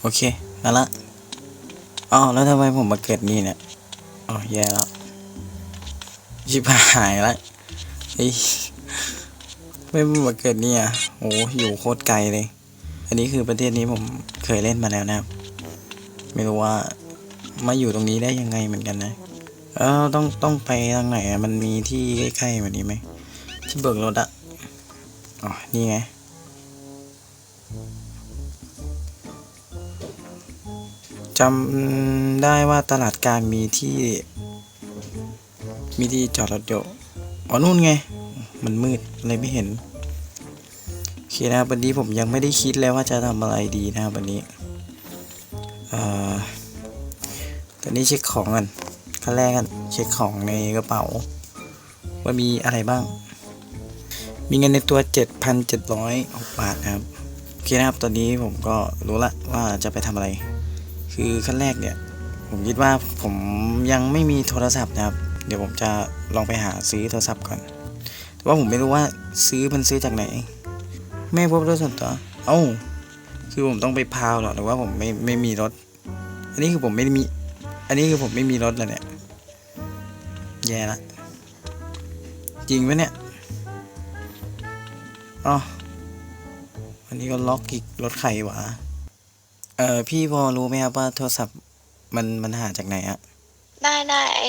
โอเคมาละอ๋อแล้วทำไมผมมาเกิดนี่เนี่ยอ๋อแย่แล้วชิบหายละไอ้ไม่มาเกิดนี่อะโอ้อยู่โคตรไกลเลย อันนี้คือประเทศนี้ผมเคยเล่นมาแล้วนะครับ ไม่รู้ว่ามาอยู่ตรงนี้ได้ยังไงเหมือนกันนะ เออต้องต้องไปทางไหนอะมันมีที่ใกล้ๆแบบนี้ไหมที่เบิกรถอะอ๋อนี่ไง จำได้ว่าตลาดกลางมีที่ มีที่จอดรถอยู่อ๋อนู่นไง มันมืดเลยไม่เห็น โอเคนะครับวันนี้ผมยังไม่ได้คิดเลยว่าจะทำอะไรดีนะครับวันนี้เอ่อตอนนี้เช็คของกันขั้นแรกกันเช็คของในกระเป๋า ว่ามีอะไรบ้าง มีเงินในตัว 7,706บาทนะครับโอเคนะครับ ตอนนี้ผมก็รู้ละว่าจะไปทำอะไร คือขั้นแรกเนี่ย ผมคิดว่าผมยังไม่มีโทรศัพท์นะครับ เดี๋ยวผมจะลองไปหาซื้อโทรศัพท์ก่อน แต่ว่าผมไม่รู้ว่าซื้อมันซื้อจากไหนแม่พบรถส่วนตัวเอ้า คือผมต้องไปพาวหรอหรือว่าผมไม่ไม่มีรถ อันนี้คือผมไม่มี อันนี้คือผมไม่มีรถแล้วเนี่ย แย่ละ จริงไหมเนี่ยอ๋ออันนี้ก็ล็อกอีกรถไขวะ เออพี่พอรู้ไหมครับว่าโทรศัพท์มันมันหาจากไหนอะได้ได้ไอ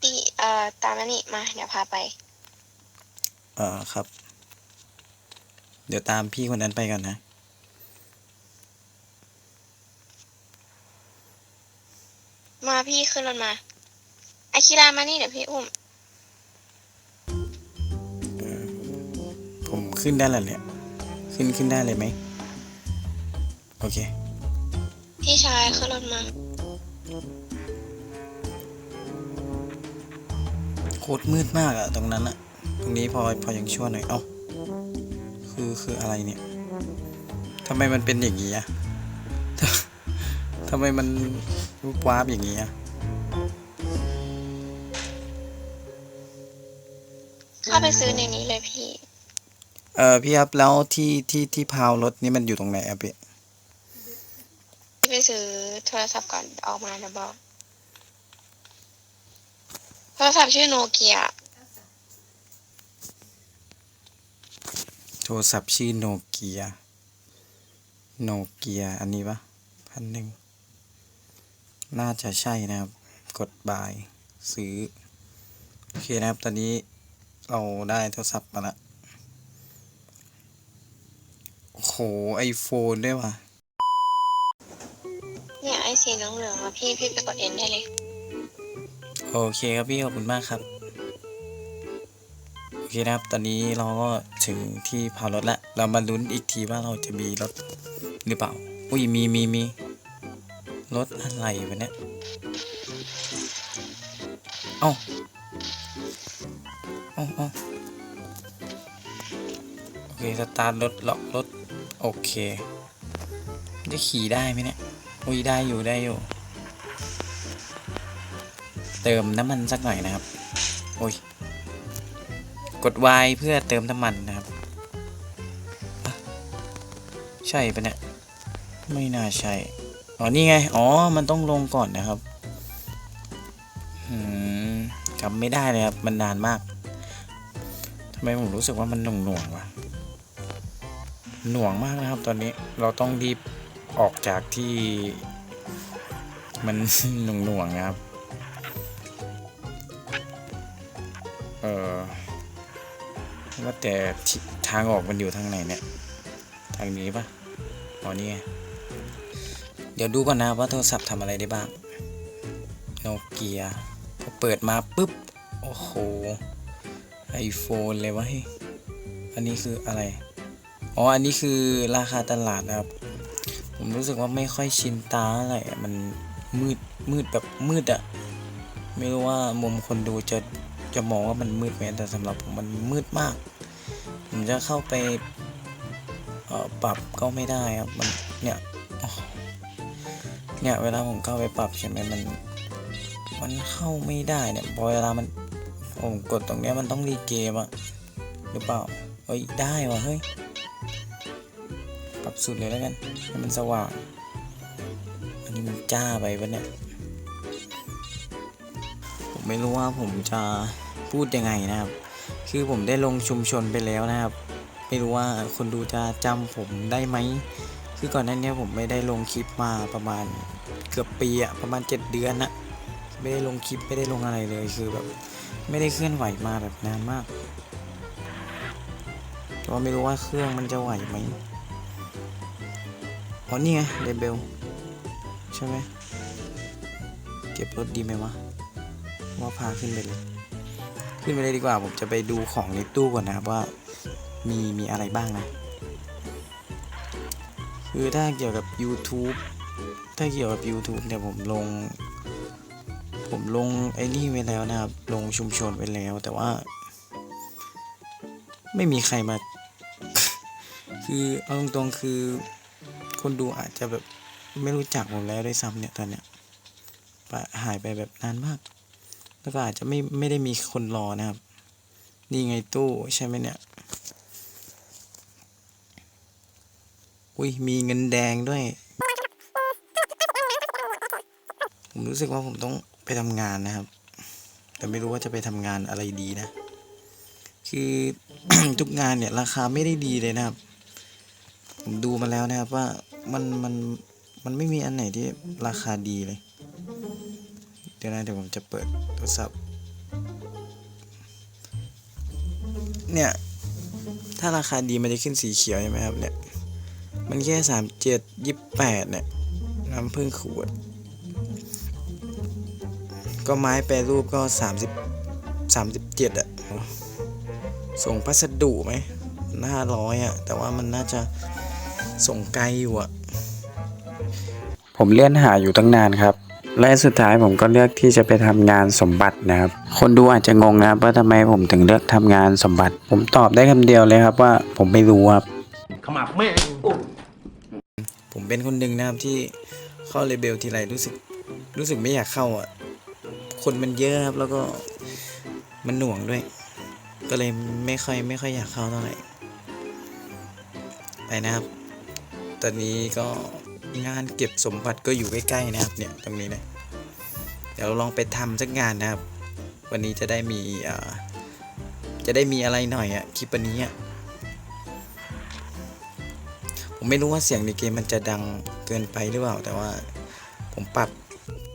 พี่เอ่อตามมานี่มาเดี๋ยวพาไป เออครับ เดี๋ยวตามพี่คนนั้นไปก่อนนะ มาพี่ขึ้นรถมาไอคิรามานี่เดี๋ยวพี่อุ้ม ผมขึ้นได้แล้วเนี่ย ขึ้นขึ้นได้เลยไหม โอเค พี่ชายขึ้นรถมาโคตรมืดมากอะตรงนั้นอะตรงนี้พอพอยังชั่วหน่อยเอ้าคือคืออะไรเนี่ยทำไมมันเป็นอย่างนี้อะทำทำไมมันรูปวาบอย่างนี้อะเข้าไปซื้อในนี้เลยพี่ เออพี่ครับแล้วที่ที่ที่พาวรถนี่มันอยู่ตรงไหนอะพี่พี่ ไปซื้อโทรศัพท์ก่อนออกมาเดี๋ยวบอก โทรศัพท์ชื่อโนเกียโทรศัพท์ชื่อโนเกีย โนเกีย อันนี้ปะพันหนึ่ง น่าจะใช่นะครับ กดบายซื้อ โอเคนะครับ ตอนนี้เราได้โทรศัพท์มาละโอ้โหไอโฟนด้วยว่ะเนี่ยไอ สีน้องเหลืองๆอะพี่พี่ไปกดเอ็นได้เลย โอเคครับพี่ขอบคุณมากครับ โอเคนะครับ ตอนนี้เราก็ถึงที่พารถแล้วเรามาลุ้นอีกทีว่าเราจะมีรถหรือเปล่า อุ้ยมีมีมีรถอะไรวะเนี่ยเอ้าเอ้าเอ้าโอเคสตาร์ทรถล็อกรถ โอเค จะขี่ได้ไหมเนี่ย อุ้ยได้อยู่ได้อยู่ เติมน้ำมันสักหน่อยนะครับโอ้ยกด Y เพื่อเติมน้ำมันนะครับ ใช่ปะเนี่ย ไม่น่าใช่ อ๋อ นี่ไง อ๋อ มันต้องลงก่อนนะครับอืมจำไม่ได้เลยครับ มันนานมาก ทำไมผมรู้สึกว่ามันหน่วงหน่วงๆวะ หน่วงมากนะครับ ตอนนี้ เราต้องรีบ ออกจากที่มันหน่วงหน่วงๆนะครับ เออว่าแต่ทางออกมันอยู่ทางไหนเนี่ย ทางนี้ปะอ๋อนี่เดี๋ยวดูก่อนนะว่าโทรศัพท์ทำอะไรได้บ้าง โนเกียพอเปิดมาปุ๊บ โอ้โหไอโฟนเลยวะเฮ้ยอันนี้คืออะไร อ๋อ อันนี้คือราคาตลาดนะครับ ผมรู้สึกว่าไม่ค่อยชินตาอะไรอะมันมืดมืดแบบมืดอะไม่รู้ว่ามุมคนดูจะจะมองว่ามันมืดไหมแต่สำหรับผมมันมืดมาก ผมจะเข้าไปอ่อปรับก็ไม่ได้ครับมันเนี่ยเนี่ยเวลาผมเข้าไปปรับใช่ไหมมันมันเข้าไม่ได้เนี่ยพอเวลามันผมกดตรงเนี้ยมันต้องรีเกมอะหรือเปล่าเฮ้ยได้วะเฮ้ย รับสุดเลยแล้วกันให้มันสว่าง อันนี้มันจ้าไปปะเนี่ย ผมไม่รู้ว่าผมจะพูดยังไงนะครับ คือผมได้ลงชุมชนไปแล้วนะครับ ไม่รู้ว่าคนดูจะจำผมได้ไหม คือก่อนหน้านี้ผมไม่ได้ลงคลิปมาประมาณเกือบปีอะประมาณ 7 เดือนนะไม่ได้ลงคลิปไม่ได้ลงอะไรเลยคือแบบไม่ได้เคลื่อนไหวมาแบบนานมากแต่ว่าไม่รู้ว่าเครื่องมันจะไหวไหม อ๋อนี่ไงเดเบลใช่ไหมเก็บรถดีไหมวะว่าพาขึ้นไปเลย ขึ้นไปเลยดีกว่าผมจะไปดูของในตู้ก่อนนะครับว่ามีมีอะไรบ้างนะ คือถ้าเกี่ยวกับ YouTube ถ้าเกี่ยวกับ YouTube เนี่ยผมลง ผมลงไอ้นี่ไว้แล้วนะครับ ลงชุมชนไว้แล้วแต่ว่า ไม่มีใครมา คือเอาตรงๆคือ คนดูอาจจะแบบไม่รู้จักผมแล้วด้วยซ้ำเนี่ยตอนเนี้ยปหายไปแบบนานมาก แล้วก็อาจจะไม่ไม่ได้มีคนรอนะครับ นี่ไงตู้ใช่ไหมเนี่ย อุ้ยมีเงินแดงด้วย ผมรู้สึกว่าผมต้องไปทำงานนะครับ แต่ไม่รู้ว่าจะไปทำงานอะไรดีนะ คือทุกงานเนี่ยราคาไม่ได้ดีเลยนะครับ ผมดูมาแล้วนะครับว่า มันมันมันไม่มีอันไหนที่ราคาดีเลย เดี๋ยวนะเดี๋ยวผมจะเปิดโทรศัพท์ เนี่ย ถ้าราคาดีมันจะขึ้นสีเขียวใช่ไหมครับเนี่ย มันแค่สามเจ็ดยี่แปดเนี่ย น้ำผึ้งขวด ก็ไม้แปรรูปก็สามสิบสามสิบเจ็ดอะส่งพัสดุไหมห้าร้อยอะแต่ว่ามันน่าจะ ส่งไกลอยู่อะผมเลื่อนหาอยู่ตั้งนานครับ และสุดท้ายผมก็เลือกที่จะไปทำงานสมบัตินะครับ คนดูอาจจะงงนะครับว่าทำไมผมถึงเลือกทำงานสมบัติ ผมตอบได้คำเดียวเลยครับว่าผมไม่รู้ครับขมับแม่งโอ้ผมเป็นคนหนึ่งนะครับที่เข้าเลเบลทีไรรู้สึกรู้สึกไม่อยากเข้าอะ คนมันเยอะครับแล้วก็มันหน่วงด้วย ก็เลยไม่ค่อยไม่ค่อยอยากเข้าเท่าไหร่ไปนะครับ ตอนนี้ก็งานเก็บสมบัติก็อยู่ใกล้ๆนะครับเนี่ยตรงนี้นะเดี๋ยวลองไปทำสักงานนะครับ วันนี้จะได้มีอ่อจะได้มีอะไรหน่อยอะคลิปวันนี้อะผมไม่รู้ว่าเสียงในเกมมันจะดังเกินไปหรือเปล่า แต่ว่าผมปรับ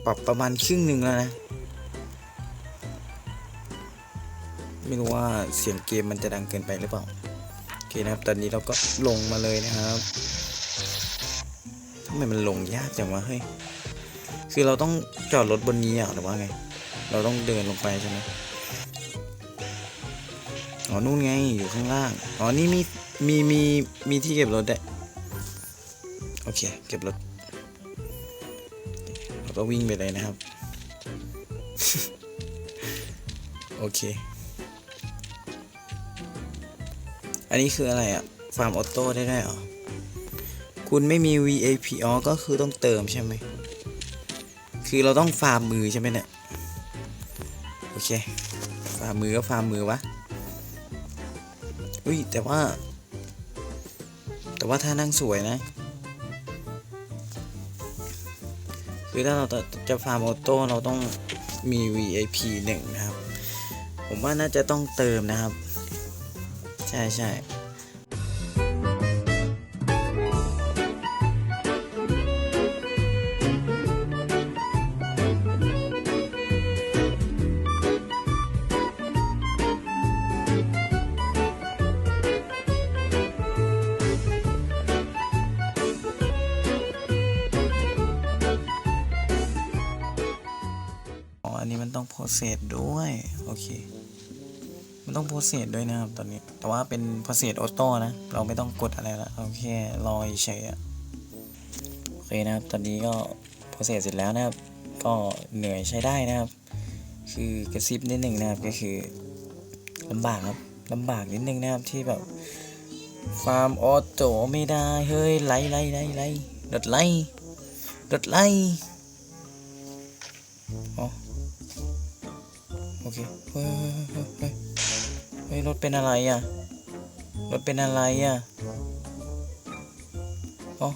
ปรับประมาณครึ่งหนึ่งแล้วนะ ไม่รู้ว่าเสียงเกมมันจะดังเกินไปหรือเปล่า โอเคนะครับ ตอนนี้เราก็ลงมาเลยนะครับำไมมันลงยากจังวะเฮ้ย คือเราต้องจอดรถบนนี้อะหรือว่าไง เราต้องเดินลงไปใช่ไหมอ๋อ นู่นไง อยู่ข้างล่าง อ๋อ นี่มี มี มี มีที่เก็บรถได้ โอเค เก็บรถ เราก็วิ่งไปเลยนะครับ โอเค อันนี้คืออะไรอะฟาร์มออโต้ได้ได้เหรอ คุณไม่มี VAP อ๋อก็คือต้องเติมใช่ไหม คือเราต้องฟาร์มมือใช่ไหมเนี่ย โอเค ฟาร์มมือก็ฟาร์มมือวะ อุ้ยแต่ว่า แต่ว่าท่านั่งสวยนะ คือถ้าเราจะฟาร์มออโต้เราต้องมี VIP หนึ่งนะครับ ผมว่าน่าจะต้องเติมนะครับ ใช่ใช่ อันนี้มันต้องโปรเซสด้วย โอเค มันต้องโปรเซสด้วยนะครับตอนนี้ แต่ว่าเป็นโปรเซสออโต้นะ เราไม่ต้องกดอะไรละเราแค่รอเฉยอะโอเคนะครับ ตอนนี้ก็โปรเซสเสร็จแล้วนะครับ ก็เหนื่อยใช้ได้นะครับ คือกระซิบนิดหนึ่งนะครับ ก็คือลำบากครับลำบากนิดนึงนะครับที่แบบฟาร์มออโต้ไม่ได้ เฮ้ยไล่ไล่ไล่ไล่รถไล่รถไล่อ๋อ โอเคเฮ้ยเฮ้ยเฮ้ยเฮ้ยรถเป็นอะไรอะ รถเป็นอะไรอะอ๋อ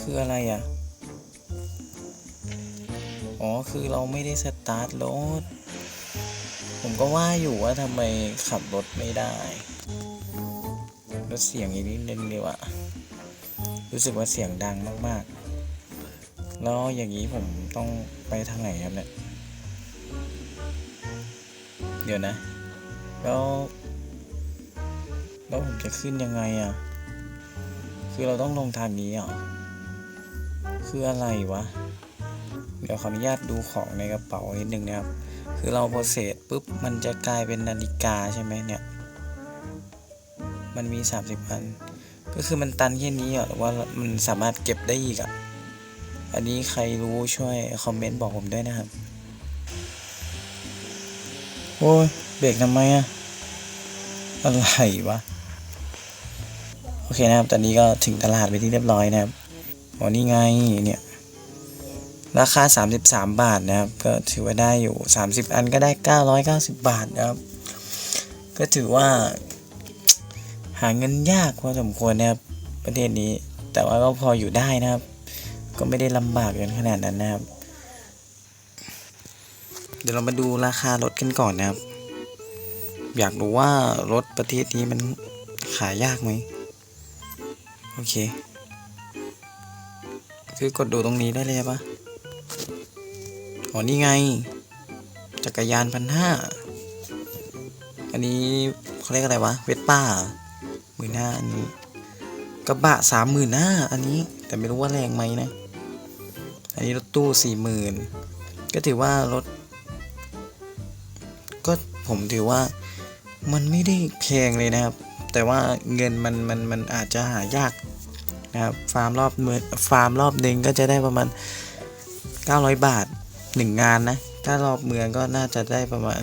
คืออะไรอะ อ๋อ คือเราไม่ได้สตาร์ทรถ ผมก็ว่าอยู่ว่าทำไมขับรถไม่ได้ลดเสียงอีกนิดนึงดีว่ารู้สึกว่าเสียงดังมากๆ แล้วอย่างนี้ผมต้องไปทางไหนครับเนี่ย ดี๋ยวนะ แล้ว แล้วผมจะขึ้นยังไงอะ คือเราต้องลงทางนี้อะ คืออะไรวะ เดี๋ยวขออนุญาตดูของในกระเป๋านิดนึงนะครับ คือเราโปรเซสปุ๊บ มันจะกลายเป็นนาฬิกาใช่ไหมเนี่ย มันมี 30อัน ก็คือมันตันแค่นี้เหรอหรือว่ามันสามารถเก็บได้อีกอะ อันนี้ใครรู้ช่วยคอมเมนต์บอกผมด้วยนะครับ โอ้ยเบรกทำไมอะอะไรวะ โอเคนะครับ ตอนนี้ก็ถึงตลาดไปที่เรียบร้อยนะครับอ๋อนี่ไงเนี่ย ราคา 33 บาทนะครับ ก็ถือว่าได้อยู่ 30 อันก็ได้ 990 บาทนะครับ ก็ถือว่า หาเงินยากพอสมควรนะครับ ประเทศนี้ แต่ว่าก็พออยู่ได้นะครับ ก็ไม่ได้ลำบากกันขนาดนั้นนะครับ เดี๋ยวเรามาดูราคารถกันก่อนนะครับ อยากรู้ว่ารถประเทศนี้มันขายยากไหมโอเค คือกดดูตรงนี้ได้เลยปะอ๋อนี่ไง จักรยานพันห้าอันนี้เขาเรียกอะไรวะ เวสป้าหมื่นห้าอันนี้กระบะสามหมื่นห้าอันนี้แต่ไม่รู้ว่าแรงไหมนะ อันนี้รถตู้สี่หมื่นก็ถือว่ารถ ผมถือว่ามันไม่ได้แพงเลยนะครับ แต่ว่าเงินมันมันมันอาจจะหายากนะครับฟาร์มรอบเมื่อฟาร์มรอบหนึ่งก็จะได้ประมาณ 900 บาทหนึ่งงานนะ ถ้ารอบเมืองก็น่าจะได้ประมาณ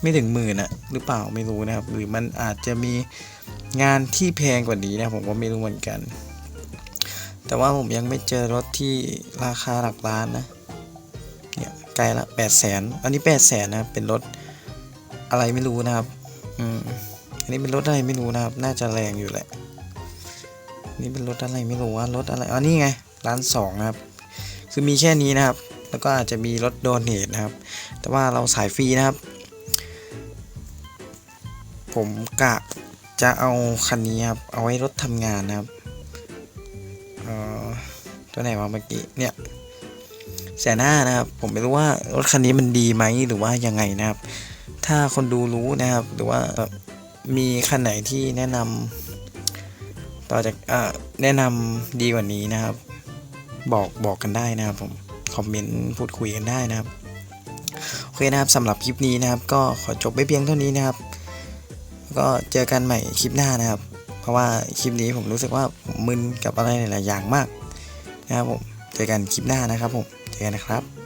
ไม่ถึงหมื่นอะหรือเปล่าไม่รู้นะครับ หรือมันอาจจะมีงานที่แพงกว่านี้นะผมก็ไม่รู้เหมือนกัน แต่ว่าผมยังไม่เจอรถที่ราคาหลักล้านนะเนี่ยไกลละแปดแสนอันนี้แปดแสนนะเป็นรถ อะไรไม่รู้นะครับ อืม อันนี้เป็นรถอะไรไม่รู้นะครับ น่าจะแรงอยู่แหละ นี่เป็นรถอะไรไม่รู้ว่ารถอะไร อ๋อ นี่ไง ร้านสองนะครับ คือมีแค่นี้นะครับ แล้วก็อาจจะมีรถโดเนทนะครับ แต่ว่าเราสายฟรีนะครับ ผมกะจะเอาคันนี้ครับ เอาไว้รถทำงานนะครับเออตัวไหนวะเมื่อกี้ เนี่ยแสนห้านะครับ ผมไม่รู้ว่ารถคันนี้มันดีไหมหรือว่ายังไงนะครับ ถ้าคนดูรู้นะครับ หรือว่ามีคันไหนที่แนะนำต่อจากแนะนำดีกว่านี้นะครับ บอกบอกกันได้นะครับผมคอมเมนต์พูดคุยกันได้นะครับโอเคนะครับสำหรับคลิปนี้นะครับ ก็ขอจบไปเพียงเท่านี้นะครับ ก็เจอกันใหม่คลิปหน้านะครับ เพราะว่าคลิปนี้ผมรู้สึกว่าผมมึนกับอะไรหลายๆอย่างมากนะครับผมเจอกันคลิปหน้านะครับผมเจอกันนะครับ